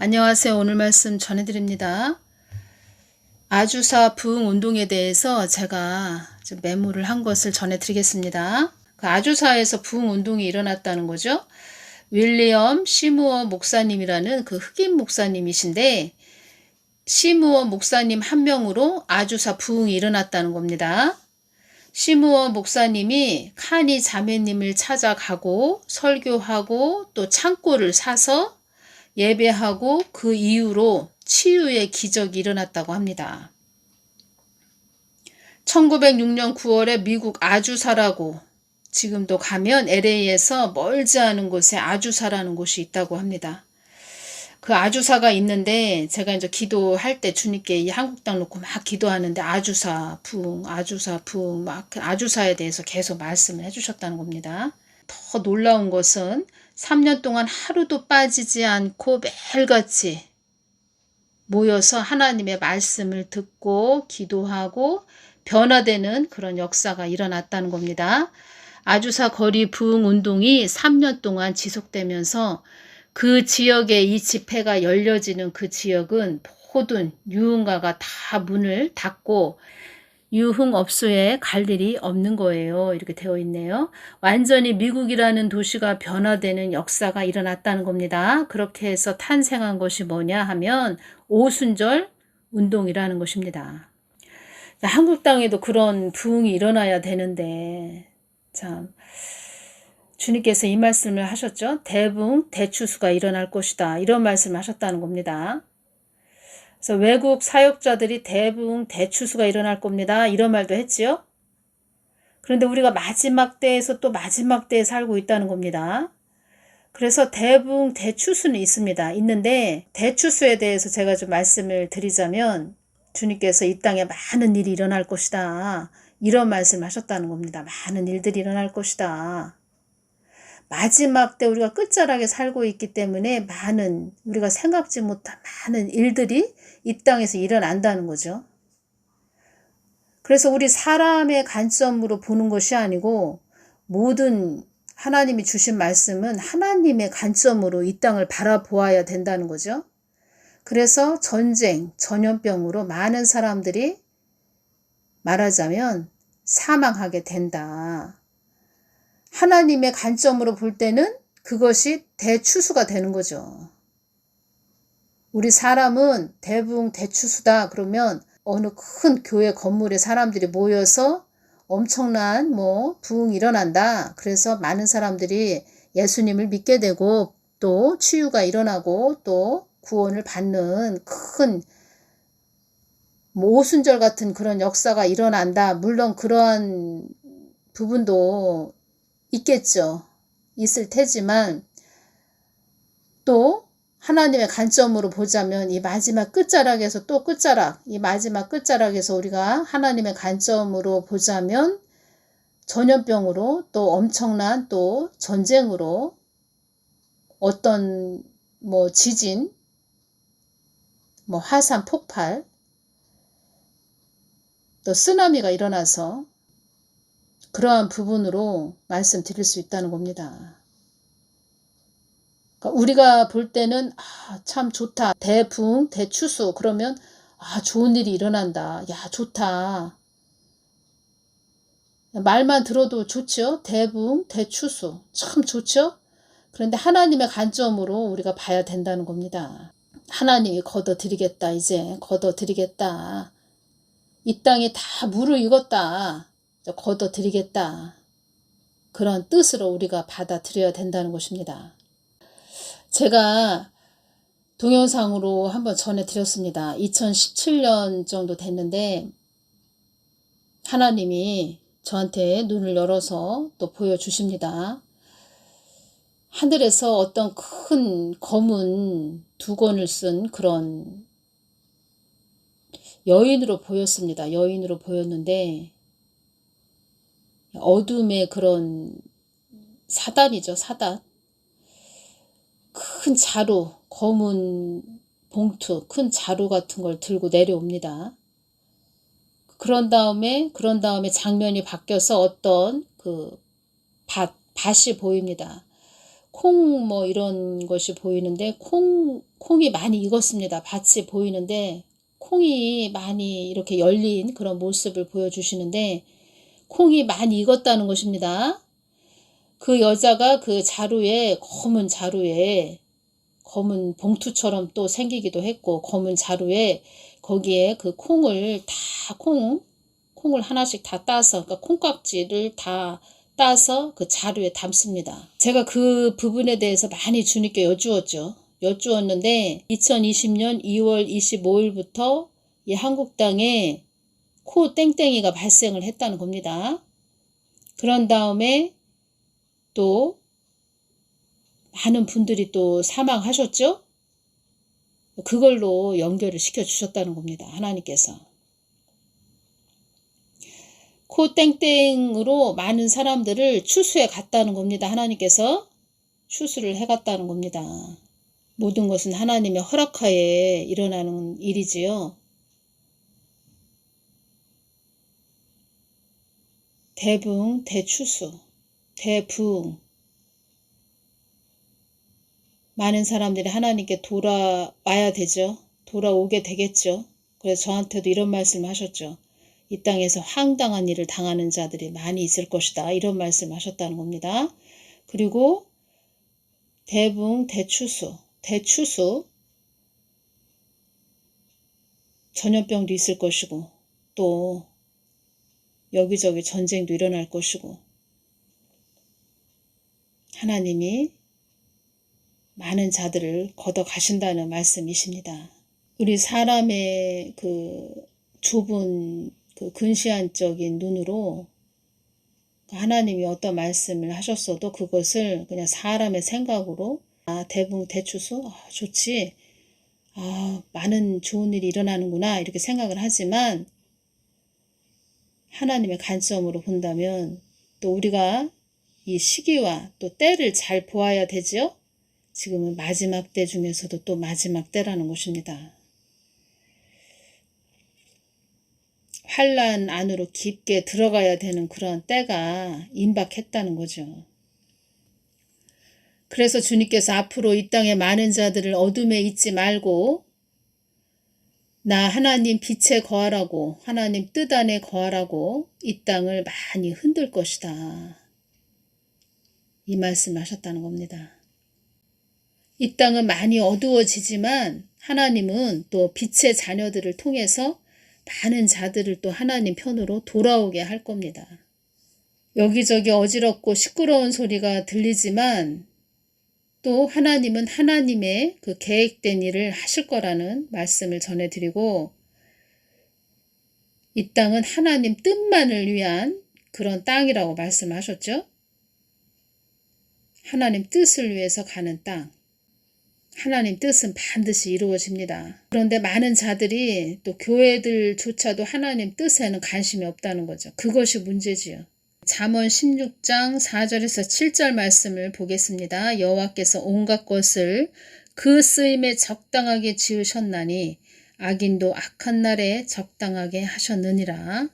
안녕하세요. 오늘 말씀 전해드립니다. 아주사 부흥 운동에 대해서 제가 좀 메모를 한 것을 전해드리겠습니다. 그 아주사에서 부흥 운동이 일어났다는 거죠. 윌리엄 시무어 목사님이라는 그 흑인 목사님이신데 시무어 목사님 한 명으로 아주사 부흥이 일어났다는 겁니다. 시무어 목사님이 카니 자매님을 찾아가고 설교하고 또 창고를 사서 예배하고 그 이후로 치유의 기적이 일어났다고 합니다. 1906년 9월에 미국 아주사라고 지금도 가면 LA에서 멀지 않은 곳에 아주사라는 곳이 있다고 합니다. 그 아주사가 있는데 제가 이제 기도할 때 주님께 이 한국 땅 놓고 막 기도하는데 아주사 부흥 아주사 부흥 막그 아주사에 대해서 계속 말씀을 해주셨다는 겁니다. 더 놀라운 것은 3년 동안 하루도 빠지지 않고 매일같이 모여서 하나님의 말씀을 듣고 기도하고 변화되는 그런 역사가 일어났다는 겁니다. 아주사 거리 부흥 운동이 3년 동안 지속되면서 그 지역에 이 집회가 열려지는 그 지역은 모든 유흥가가 다 문을 닫고 유흥업소에 갈 일이 없는 거예요. 이렇게 되어 있네요. 완전히 미국이라는 도시가 변화되는 역사가 일어났다는 겁니다. 그렇게 해서 탄생한 것이 뭐냐 하면 오순절 운동이라는 것입니다. 한국 땅에도 그런 부흥이 일어나야 되는데 참 주님께서 이 말씀을 하셨죠. 대붕 대추수가 일어날 것이다. 이런 말씀을 하셨다는 겁니다. 그래서 외국 사역자들이 대부분 대추수가 일어날 겁니다. 이런 말도 했지요. 그런데 우리가 마지막 때에서 또 마지막 때에 살고 있다는 겁니다. 그래서 대붕 대추수는 있습니다. 있는데 대추수에 대해서 제가 좀 말씀을 드리자면 주님께서 이 땅에 많은 일이 일어날 것이다. 이런 말씀 하셨다는 겁니다. 많은 일들이 일어날 것이다. 마지막 때 우리가 끝자락에 살고 있기 때문에 많은 우리가 생각지 못한 많은 일들이 이 땅에서 일어난다는 거죠. 그래서 우리 사람의 관점으로 보는 것이 아니고 모든 하나님이 주신 말씀은 하나님의 관점으로 이 땅을 바라보아야 된다는 거죠. 그래서 전쟁, 전염병으로 많은 사람들이 말하자면 사망하게 된다. 하나님의 관점으로 볼 때는 그것이 대추수가 되는 거죠. 우리 사람은 대부분 대추수다 그러면 어느 큰 교회 건물에 사람들이 모여서 엄청난 뭐 부흥이 일어난다. 그래서 많은 사람들이 예수님을 믿게 되고 또 치유가 일어나고 또 구원을 받는 큰뭐 오순절 같은 그런 역사가 일어난다. 물론 그런 부분도 있겠죠. 있을 테지만 또 하나님의 관점으로 보자면 이 마지막 끝자락에서 또 끝자락, 이 마지막 끝자락에서 우리가 하나님의 관점으로 보자면 전염병으로 또 엄청난 또 전쟁으로 어떤 뭐 지진, 뭐 화산 폭발, 또 쓰나미가 일어나서 그러한 부분으로 말씀드릴 수 있다는 겁니다. 그러니까 우리가 볼 때는 아, 참 좋다. 대붕, 대추수 그러면 아, 좋은 일이 일어난다. 야, 좋다. 말만 들어도 좋죠. 대붕, 대추수. 참 좋죠. 그런데 하나님의 관점으로 우리가 봐야 된다는 겁니다. 하나님이 걷어드리겠다. 이제 걷어드리겠다. 이 땅에 다 무르익었다. 걷어드리겠다. 그런 뜻으로 우리가 받아들여야 된다는 것입니다. 제가 동영상으로 한번 전해드렸습니다. 2017년 정도 됐는데 하나님이 저한테 눈을 열어서 또 보여주십니다. 하늘에서 어떤 큰 검은 두건을 쓴 그런 여인으로 보였습니다. 여인으로 보였는데 어둠의 그런 사단이죠, 사단. 큰 자루, 검은 봉투, 큰 자루 같은 걸 들고 내려옵니다. 그런 다음에, 그런 다음에 장면이 바뀌어서 어떤 그 밭, 밭이 보입니다. 콩 뭐 이런 것이 보이는데 콩 콩이 많이 익었습니다. 밭이 보이는데 콩이 많이 이렇게 열린 그런 모습을 보여주시는데 콩이 많이 익었다는 것입니다. 그 여자가 그 자루에 검은 자루에 검은 봉투처럼 또 생기기도 했고 검은 자루에 거기에 그 콩을 다 콩, 콩을 하나씩 다 따서 그러니까 콩깍지를 다 따서 그 자루에 담습니다. 제가 그 부분에 대해서 많이 주님께 여쭈었죠. 여쭈었는데 2020년 2월 25일부터 이 한국당에 코 땡땡이가 발생을 했다는 겁니다. 그런 다음에 또 많은 분들이 또 사망하셨죠? 그걸로 연결을 시켜 주셨다는 겁니다. 하나님께서. 코 땡땡으로 많은 사람들을 추수해 갔다는 겁니다. 하나님께서 추수를 해 갔다는 겁니다. 모든 것은 하나님의 허락하에 일어나는 일이지요. 대붕, 대추수, 대붕. 많은 사람들이 하나님께 돌아와야 되죠. 돌아오게 되겠죠. 그래서 저한테도 이런 말씀을 하셨죠. 이 땅에서 황당한 일을 당하는 자들이 많이 있을 것이다. 이런 말씀 하셨다는 겁니다. 그리고 대붕, 대추수, 대추수, 전염병도 있을 것이고 또 여기저기 전쟁도 일어날 것이고 하나님이 많은 자들을 걷어 가신다는 말씀이십니다. 우리 사람의 그 좁은 그 근시안적인 눈으로 하나님이 어떤 말씀을 하셨어도 그것을 그냥 사람의 생각으로 아 대붕 대추수 아, 좋지 아 많은 좋은 일이 일어나는구나 이렇게 생각을 하지만 하나님의 관점으로 본다면 또 우리가 이 시기와 또 때를 잘 보아야 되죠. 지금은 마지막 때 중에서도 또 마지막 때라는 것입니다. 환란 안으로 깊게 들어가야 되는 그런 때가 임박했다는 거죠. 그래서 주님께서 앞으로 이 땅의 많은 자들을 어둠에 있지 말고 나 하나님 빛에 거하라고 하나님 뜻 안에 거하라고 이 땅을 많이 흔들 것이다. 이 말씀하셨다는 겁니다. 이 땅은 많이 어두워지지만 하나님은 또 빛의 자녀들을 통해서 많은 자들을 또 하나님 편으로 돌아오게 할 겁니다. 여기저기 어지럽고 시끄러운 소리가 들리지만 또 하나님은 하나님의 그 계획된 일을 하실 거라는 말씀을 전해드리고 이 땅은 하나님 뜻만을 위한 그런 땅이라고 말씀하셨죠. 하나님 뜻을 위해서 가는 땅. 하나님 뜻은 반드시 이루어집니다. 그런데 많은 자들이 또 교회들조차도 하나님 뜻에는 관심이 없다는 거죠. 그것이 문제지요. 잠언 16장 4절에서 7절 말씀을 보겠습니다. 여호와께서 온갖 것을 그 쓰임에 적당하게 지으셨나니 악인도 악한 날에 적당하게 하셨느니라.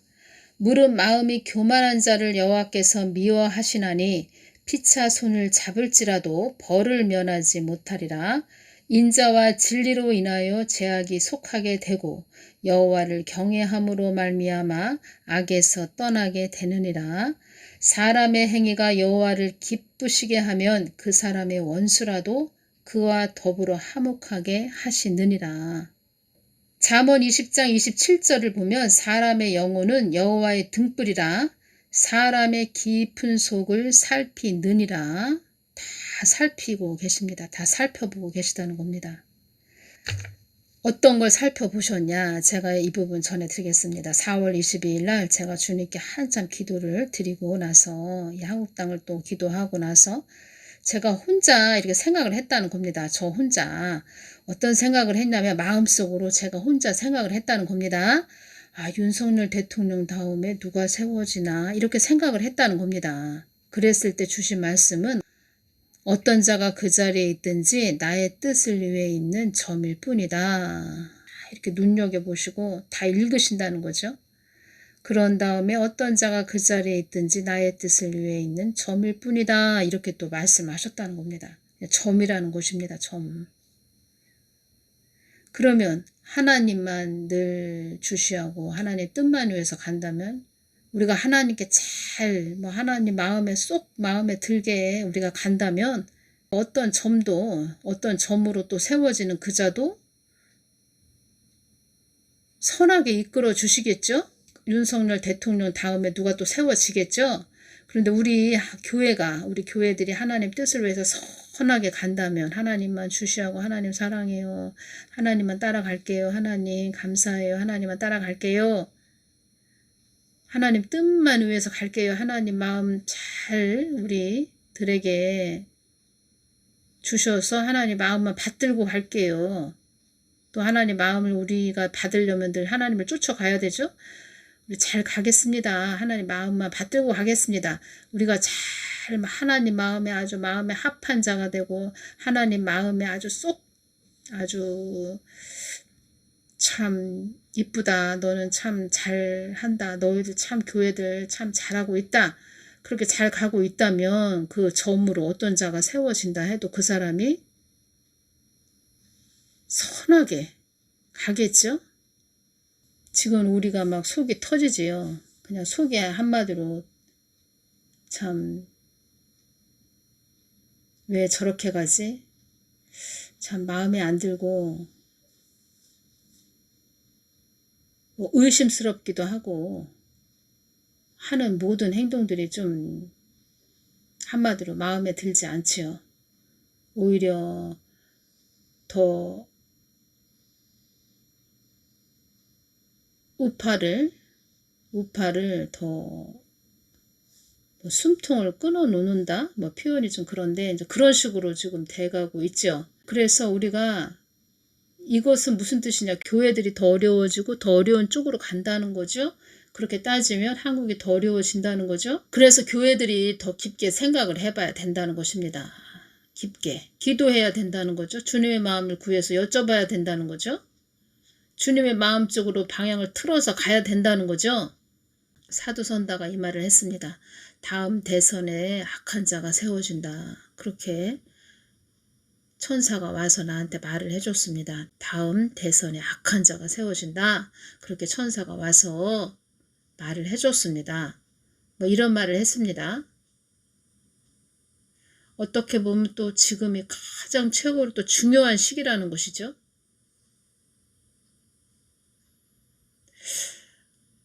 무릇 마음이 교만한 자를 여호와께서 미워하시나니 피차 손을 잡을지라도 벌을 면하지 못하리라. 인자와 진리로 인하여 제약이 속하게 되고 여호와를 경외함으로 말미암아 악에서 떠나게 되느니라. 사람의 행위가 여호와를 기쁘시게 하면 그 사람의 원수라도 그와 더불어 화목하게 하시느니라. 잠언 20장 27절을 보면 사람의 영혼은 여호와의 등불이라 사람의 깊은 속을 살피느니라. 다 살피고 계십니다. 다 살펴보고 계시다는 겁니다. 어떤 걸 살펴보셨냐? 제가 이 부분 전해드리겠습니다. 4월 22일 날 제가 주님께 한참 기도를 드리고 나서 이 한국 땅을 또 기도하고 나서 제가 혼자 이렇게 생각을 했다는 겁니다. 저 혼자 어떤 생각을 했냐면 마음속으로 제가 혼자 생각을 했다는 겁니다. 아, 윤석열 대통령 다음에 누가 세워지나 이렇게 생각을 했다는 겁니다. 그랬을 때 주신 말씀은 어떤 자가 그 자리에 있든지 나의 뜻을 위해 있는 점일 뿐이다. 이렇게 눈여겨보시고 다 읽으신다는 거죠. 그런 다음에 어떤 자가 그 자리에 있든지 나의 뜻을 위해 있는 점일 뿐이다. 이렇게 또 말씀하셨다는 겁니다. 점이라는 것입니다. 점. 그러면 하나님만 늘 주시하고 하나님 뜻만 위해서 간다면 우리가 하나님께 잘 뭐 하나님 마음에 쏙 마음에 들게 우리가 간다면 어떤 점도 어떤 점으로 또 세워지는 그 자도 선하게 이끌어 주시겠죠? 윤석열 대통령 다음에 누가 또 세워지겠죠? 그런데 우리 교회가 우리 교회들이 하나님 뜻을 위해서 선하게 간다면 하나님만 주시하고 하나님 사랑해요. 하나님만 따라갈게요. 하나님 감사해요. 하나님만 따라갈게요. 하나님 뜻만 위해서 갈게요. 하나님 마음 잘 우리들에게 주셔서 하나님 마음만 받들고 갈게요. 또 하나님 마음을 우리가 받으려면 늘 하나님을 쫓아가야 되죠. 우리 잘 가겠습니다. 하나님 마음만 받들고 가겠습니다. 우리가 잘 하나님 마음에 아주 마음에 합한 자가 되고 하나님 마음에 아주 쏙 아주 참 이쁘다. 너는 참 잘한다. 너희들 참 교회들 참 잘하고 있다. 그렇게 잘 가고 있다면 그 점으로 어떤 자가 세워진다 해도 그 사람이 선하게 가겠죠? 지금 우리가 막 속이 터지지요. 그냥 속이 한마디로 참 왜 저렇게 가지? 참 마음에 안 들고 뭐 의심스럽기도 하고 하는 모든 행동들이 좀 한마디로 마음에 들지 않지요. 오히려 더 우파를 우파를 더 뭐 숨통을 끊어 놓는다 뭐 표현이 좀 그런데 이제 그런 식으로 지금 돼가고 있죠. 그래서 우리가 이것은 무슨 뜻이냐 교회들이 더 어려워지고 더 어려운 쪽으로 간다는 거죠. 그렇게 따지면 한국이 더 어려워진다는 거죠. 그래서 교회들이 더 깊게 생각을 해봐야 된다는 것입니다. 깊게 기도해야 된다는 거죠. 주님의 마음을 구해서 여쭤봐야 된다는 거죠. 주님의 마음 쪽으로 방향을 틀어서 가야 된다는 거죠. 사도선다가 이 말을 했습니다. 다음 대선에 악한 자가 세워진다. 그렇게 천사가 와서 나한테 말을 해줬습니다. 다음 대선에 악한 자가 세워진다. 그렇게 천사가 와서 말을 해줬습니다. 뭐 이런 말을 했습니다. 어떻게 보면 또 지금이 가장 최고로 또 중요한 시기라는 것이죠.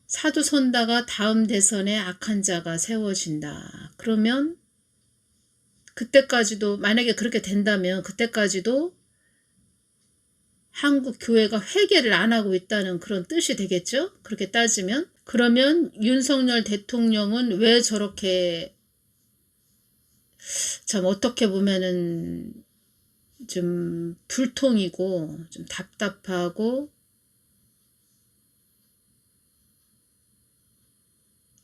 사도선다가 다음 대선에 악한 자가 세워진다. 그러면 그때까지도 만약에 그렇게 된다면 그때까지도 한국 교회가 회개를 안 하고 있다는 그런 뜻이 되겠죠? 그렇게 따지면 그러면 윤석열 대통령은 왜 저렇게 참 어떻게 보면은 좀 불통이고 좀 답답하고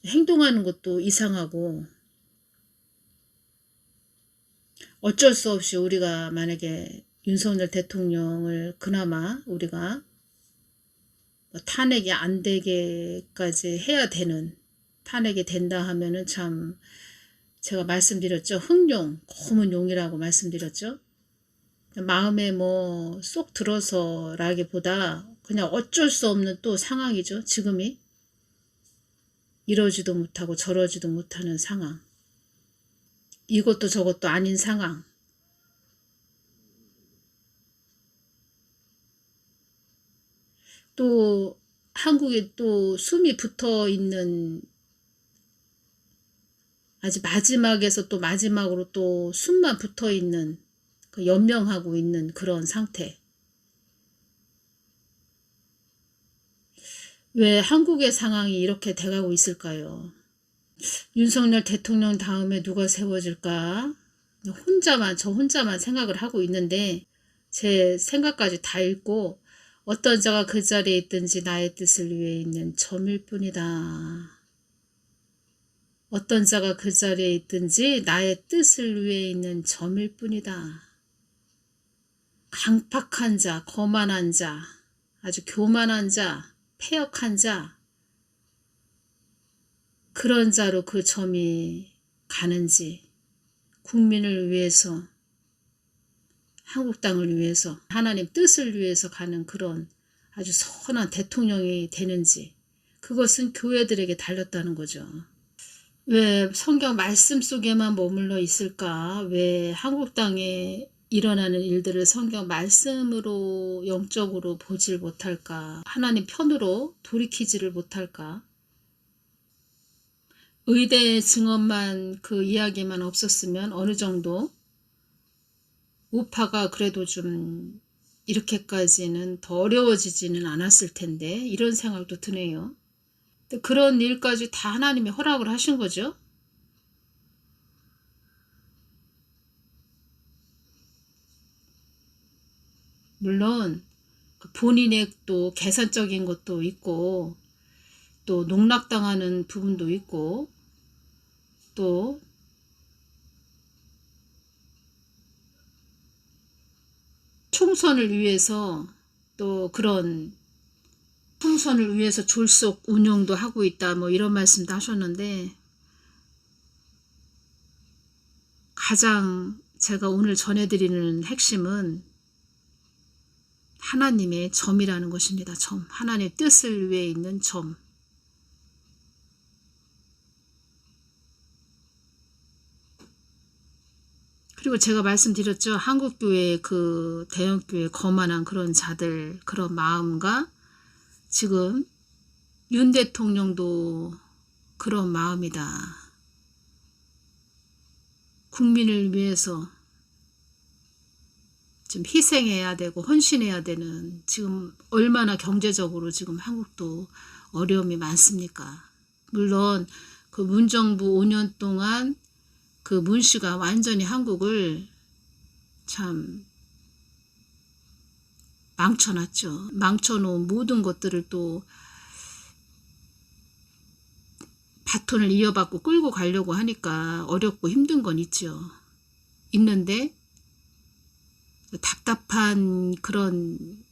행동하는 것도 이상하고 어쩔 수 없이 우리가 만약에 윤석열 대통령을 그나마 우리가 뭐 탄핵이 안 되게까지 해야 되는 탄핵이 된다 하면은 참 제가 말씀드렸죠. 흑룡, 검은 용이라고 말씀드렸죠. 마음에 뭐 쏙 들어서라기보다 그냥 어쩔 수 없는 또 상황이죠. 지금이. 이러지도 못하고 저러지도 못하는 상황. 이것도 저것도 아닌 상황. 또 한국에 또 숨이 붙어 있는 아직 마지막에서 또 마지막으로 또 숨만 붙어 있는 그 연명하고 있는 그런 상태. 왜 한국의 상황이 이렇게 돼가고 있을까요? 윤석열 대통령 다음에 누가 세워질까? 혼자만, 저 혼자만 생각을 하고 있는데, 제 생각까지 다 읽고, 어떤 자가 그 자리에 있든지 나의 뜻을 위해 있는 점일 뿐이다. 어떤 자가 그 자리에 있든지 나의 뜻을 위해 있는 점일 뿐이다. 강팍한 자, 거만한 자, 아주 교만한 자, 폐역한 자, 그런 자로 그 점이 가는지, 국민을 위해서 한국 땅을 위해서 하나님 뜻을 위해서 가는 그런 아주 선한 대통령이 되는지 그것은 교회들에게 달렸다는 거죠. 왜 성경 말씀 속에만 머물러 있을까? 왜 한국 땅에 일어나는 일들을 성경 말씀으로 영적으로 보질 못할까? 하나님 편으로 돌이키지를 못할까? 의대 증언만 그 이야기만 없었으면 어느 정도 우파가 그래도 좀 이렇게까지는 더 어려워지지는 않았을 텐데 이런 생각도 드네요. 그런 일까지 다 하나님이 허락을 하신 거죠. 물론 그 본인의 또 계산적인 것도 있고 또 농락당하는 부분도 있고 또 총선을 위해서 또 그런 총선을 위해서 졸속 운영도 하고 있다 뭐 이런 말씀도 하셨는데 가장 제가 오늘 전해드리는 핵심은 하나님의 점이라는 것입니다. 점. 하나님의 뜻을 위해 있는 점. 그리고 제가 말씀드렸죠. 한국교회 그 대형교회 거만한 그런 자들 그런 마음과 지금 윤 대통령도 그런 마음이다. 국민을 위해서 좀 희생해야 되고 헌신해야 되는 지금 얼마나 경제적으로 지금 한국도 어려움이 많습니까? 물론 그 문정부 5년 동안 그 문씨가 완전히 한국을 참 망쳐놨죠. 망쳐놓은 모든 것들을 또 바톤을 이어받고 끌고 가려고 하니까 어렵고 힘든 건 있죠. 있는데 답답한 그런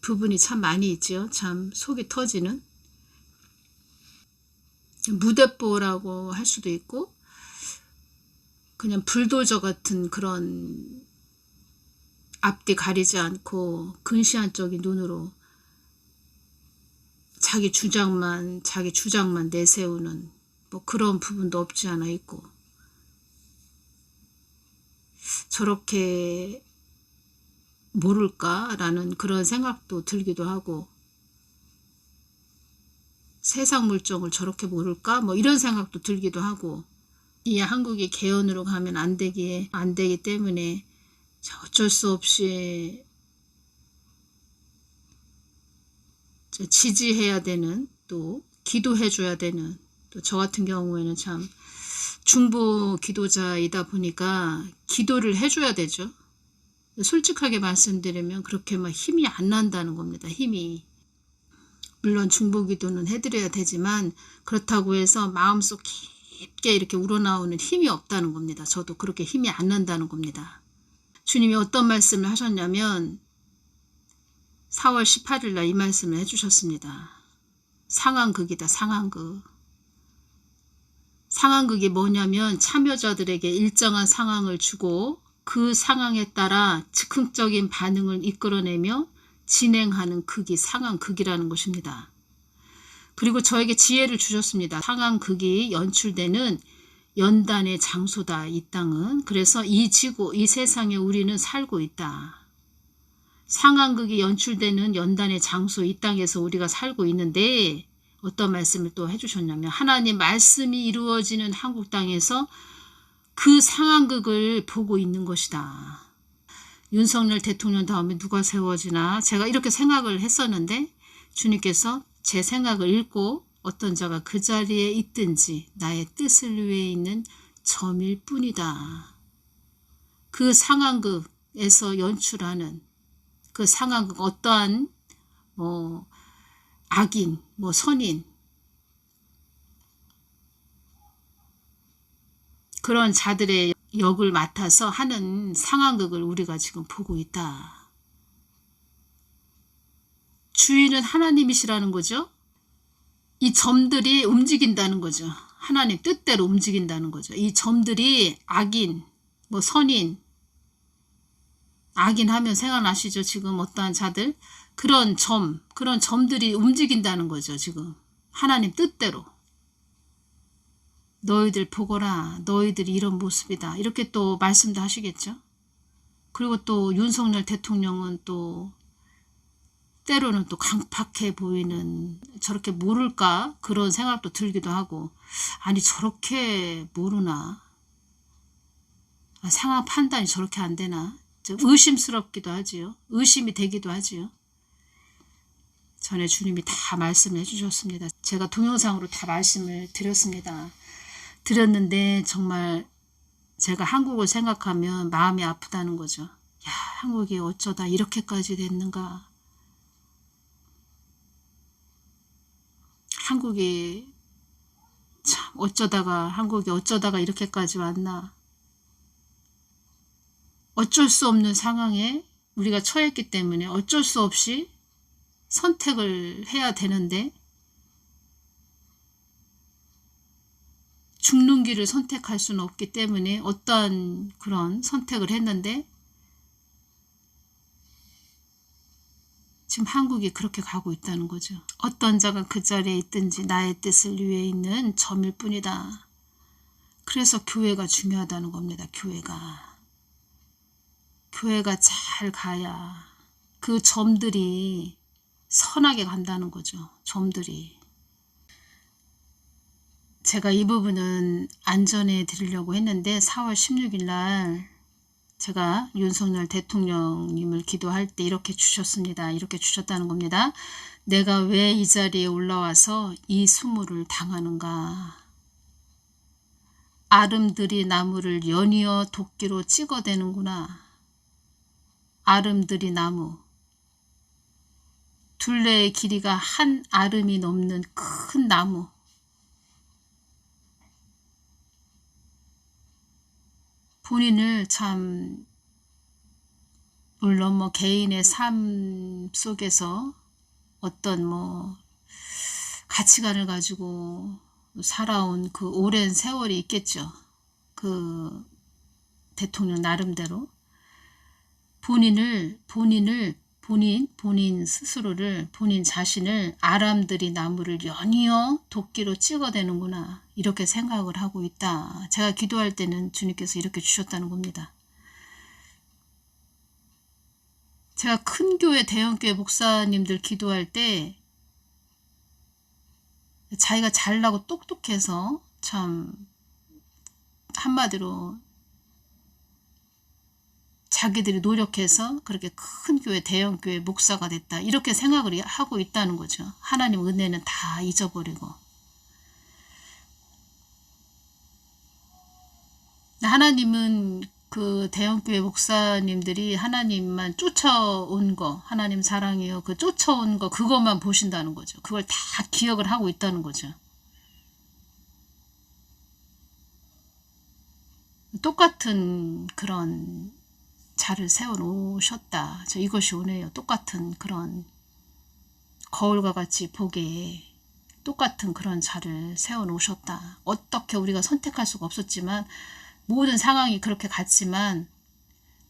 부분이 참 많이 있죠. 참 속이 터지는. 무대뽀라고 할 수도 있고 그냥 불도저 같은 그런 앞뒤 가리지 않고 근시안적인 눈으로 자기 주장만 자기 주장만 내세우는 뭐 그런 부분도 없지 않아 있고 저렇게 모를까라는 그런 생각도 들기도 하고 세상 물정을 저렇게 모를까? 뭐 이런 생각도 들기도 하고 이 한국이 개헌으로 가면 안 되기에 안 되기 때문에 어쩔 수 없이 지지해야 되는 또 기도해 줘야 되는 또 저 같은 경우에는 참 중보 기도자이다 보니까 기도를 해줘야 되죠. 솔직하게 말씀드리면 그렇게 막 힘이 안 난다는 겁니다. 힘이. 물론 중보 기도는 해드려야 되지만 그렇다고 해서 마음속 깊게 이렇게 우러나오는 힘이 없다는 겁니다. 저도 그렇게 힘이 안 난다는 겁니다. 주님이 어떤 말씀을 하셨냐면 4월 18일 날 이 말씀을 해주셨습니다. 상황극이다 상황극. 상황극이 뭐냐면 참여자들에게 일정한 상황을 주고 그 상황에 따라 즉흥적인 반응을 이끌어내며 진행하는 극이 상황극이라는 것입니다. 그리고 저에게 지혜를 주셨습니다. 상황극이 연출되는 연단의 장소다. 이 땅은. 그래서 이 지구, 이 세상에 우리는 살고 있다. 상황극이 연출되는 연단의 장소 이 땅에서 우리가 살고 있는데 어떤 말씀을 또 해주셨냐면 하나님 말씀이 이루어지는 한국 땅에서 그 상황극을 보고 있는 것이다. 윤석열 대통령 다음에 누가 세워지나 제가 이렇게 생각을 했었는데 주님께서 제 생각을 읽고 어떤 자가 그 자리에 있든지 나의 뜻을 위해 있는 점일 뿐이다. 그 상황극에서 연출하는 그 상황극 어떠한 뭐 악인, 뭐 선인 그런 자들의 역을 맡아서 하는 상황극을 우리가 지금 보고 있다. 주인은 하나님이시라는 거죠. 이 점들이 움직인다는 거죠. 하나님 뜻대로 움직인다는 거죠. 이 점들이 악인, 뭐 선인, 악인 하면 생각나시죠? 지금 어떠한 자들 그런 점 그런 점들이 움직인다는 거죠. 지금. 하나님 뜻대로. 너희들 보거라 너희들이 이런 모습이다. 이렇게 또 말씀도 하시겠죠. 그리고 또 윤석열 대통령은 또 때로는 또 강팍해 보이는 저렇게 모를까? 그런 생각도 들기도 하고. 아니 저렇게 모르나? 아, 상황 판단이 저렇게 안 되나? 좀 의심스럽기도 하지요. 의심이 되기도 하지요 전에 주님이 다 말씀을 해주셨습니다. 제가 동영상으로 다 말씀을 드렸습니다. 드렸는데 정말 제가 한국을 생각하면 마음이 아프다는 거죠. 야 한국이 어쩌다 이렇게까지 됐는가? 한국이 참 어쩌다가 한국이 어쩌다가 이렇게까지 왔나? 어쩔 수 없는 상황에 우리가 처했기 때문에 어쩔 수 없이 선택을 해야 되는데 죽는 길을 선택할 수는 없기 때문에 어떠한 그런 선택을 했는데 지금 한국이 그렇게 가고 있다는 거죠. 어떤 자가 그 자리에 있든지 나의 뜻을 위해 있는 점일 뿐이다. 그래서 교회가 중요하다는 겁니다. 교회가. 교회가 잘 가야 그 점들이 선하게 간다는 거죠. 점들이. 제가 이 부분은 안전해 드리려고 했는데 4월 16일 날 제가 윤석열 대통령님을 기도할 때 이렇게 주셨습니다. 이렇게 주셨다는 겁니다. 내가 왜 이 자리에 올라와서 이 수모를 당하는가. 아름드리 나무를 연이어 도끼로 찍어대는구나. 아름드리 나무. 둘레의 길이가 한 아름이 넘는 큰 나무. 본인을 참 물론 뭐 개인의 삶 속에서 어떤 뭐 가치관을 가지고 살아온 그 오랜 세월이 있겠죠. 그 대통령 나름대로 본인을 본인을 본인 본인 스스로를 본인 자신을 아람들이 나무를 연이어 도끼로 찍어대는구나 이렇게 생각을 하고 있다. 제가 기도할 때는 주님께서 이렇게 주셨다는 겁니다. 제가 큰 교회 대형교회 목사님들 기도할 때 자기가 잘나고 똑똑해서 참 한마디로 자기들이 노력해서 그렇게 큰 교회, 대형 교회 목사가 됐다. 이렇게 생각을 하고 있다는 거죠. 하나님 은혜는 다 잊어버리고. 하나님은 그 대형교회 목사님들이 하나님만 쫓아온 거, 하나님 사랑해요. 그 쫓아온 거, 그것만 보신다는 거죠. 그걸 다 기억을 하고 있다는 거죠. 똑같은 그런 자를 세워놓으셨다. 저 이것이 오네요. 똑같은 그런 거울과 같이 보게 똑같은 그런 자를 세워놓으셨다. 어떻게 우리가 선택할 수가 없었지만 모든 상황이 그렇게 갔지만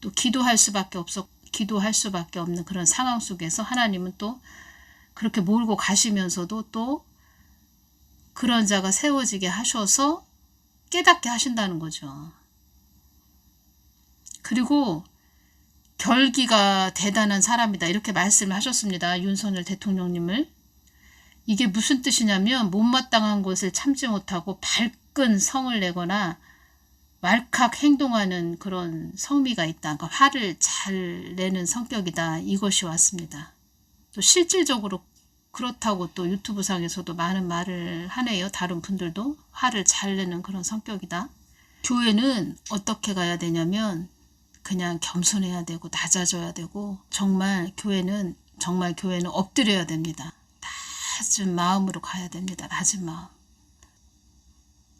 또 기도할 수밖에 없어 기도할 수밖에 없는 그런 상황 속에서 하나님은 또 그렇게 몰고 가시면서도 또 그런 자가 세워지게 하셔서 깨닫게 하신다는 거죠. 그리고 결기가 대단한 사람이다. 이렇게 말씀을 하셨습니다. 윤석열 대통령님을. 이게 무슨 뜻이냐면 못마땅한 것을 참지 못하고 밝은 성을 내거나 말칵 행동하는 그런 성미가 있다. 그러니까 화를 잘 내는 성격이다. 이것이 왔습니다. 또 실질적으로 그렇다고 또 유튜브 상에서도 많은 말을 하네요. 다른 분들도 화를 잘 내는 그런 성격이다. 교회는 어떻게 가야 되냐면 그냥 겸손해야 되고 낮아져야 되고 정말 교회는 정말 교회는 엎드려야 됩니다. 낮은 마음으로 가야 됩니다. 낮은 마음.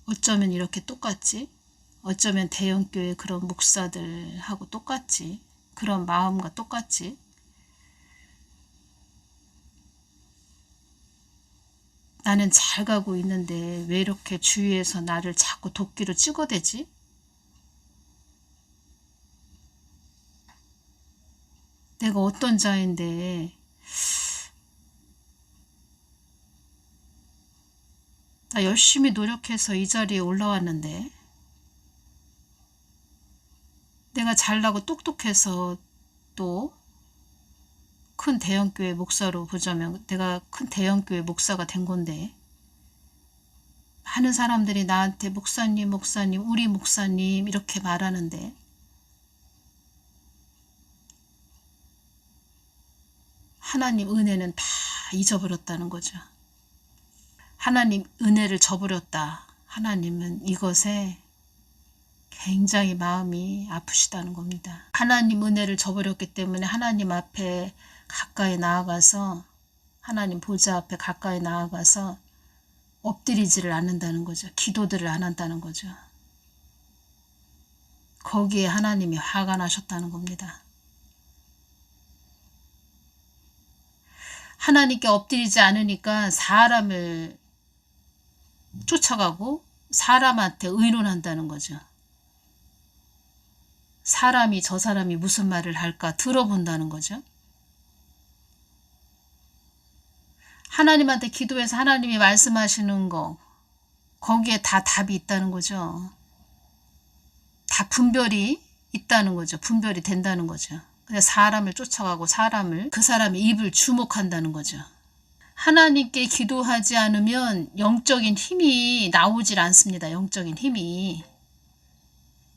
어쩌면 이렇게 똑같지? 어쩌면 대형교회 그런 목사들하고 똑같지? 그런 마음과 똑같지? 나는 잘 가고 있는데 왜 이렇게 주위에서 나를 자꾸 도끼로 찍어대지? 내가 어떤 자인데? 나 열심히 노력해서 이 자리에 올라왔는데. 내가 잘나고 똑똑해서 또 큰 대형교회 목사로 보자면 내가 큰 대형교회 목사가 된 건데. 많은 사람들이 나한테 목사님 목사님 우리 목사님 이렇게 말하는데 하나님 은혜는 다 잊어버렸다는 거죠. 하나님 은혜를 저버렸다. 하나님은 이것에 굉장히 마음이 아프시다는 겁니다. 하나님 은혜를 저버렸기 때문에 하나님 앞에 가까이 나아가서 하나님 보좌 앞에 가까이 나아가서 엎드리지를 않는다는 거죠. 기도들을 안 한다는 거죠. 거기에 하나님이 화가 나셨다는 겁니다. 하나님께 엎드리지 않으니까 사람을 쫓아가고 사람한테 의논한다는 거죠. 사람이 저 사람이 무슨 말을 할까 들어본다는 거죠. 하나님한테 기도해서 하나님이 말씀하시는 거 거기에 다 답이 있다는 거죠. 다 분별이 있다는 거죠. 분별이 된다는 거죠. 사람을 쫓아가고 사람을 그 사람의 입을 주목한다는 거죠. 하나님께 기도하지 않으면 영적인 힘이 나오질 않습니다. 영적인 힘이.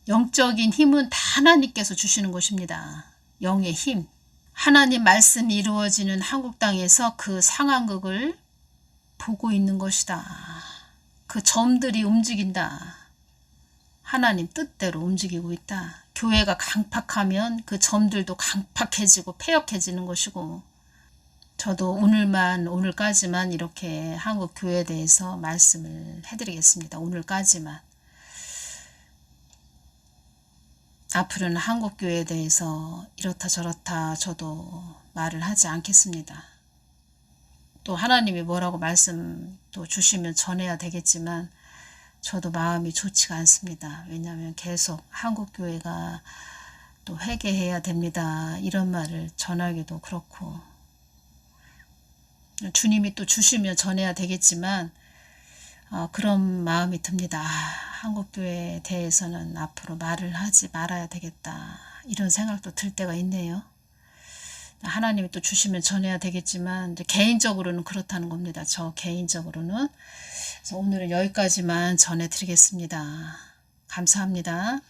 영적인 힘은 다 하나님께서 주시는 것입니다. 영의 힘. 하나님 말씀이 이루어지는 한국 땅에서 그 상황극을 보고 있는 것이다. 그 점들이 움직인다. 하나님 뜻대로 움직이고 있다. 교회가 강팍하면 그 점들도 강팍해지고 폐역해지는 것이고 저도 오늘만 오늘까지만 이렇게 한국 교회에 대해서 말씀을 해드리겠습니다. 오늘까지만 앞으로는 한국 교회에 대해서 이렇다 저렇다 저도 말을 하지 않겠습니다. 또 하나님이 뭐라고 말씀 또 주시면 전해야 되겠지만 저도 마음이 좋지가 않습니다. 왜냐하면 계속 한국 교회가 또 회개해야 됩니다. 이런 말을 전하기도 그렇고 주님이 또 주시면 전해야 되겠지만 어, 그런 마음이 듭니다. 아, 한국 교회에 대해서는 앞으로 말을 하지 말아야 되겠다. 이런 생각도 들 때가 있네요. 하나님이 또 주시면 전해야 되겠지만 개인적으로는 그렇다는 겁니다. 저 개인적으로는. 오늘은 여기까지만 전해드리겠습니다. 감사합니다.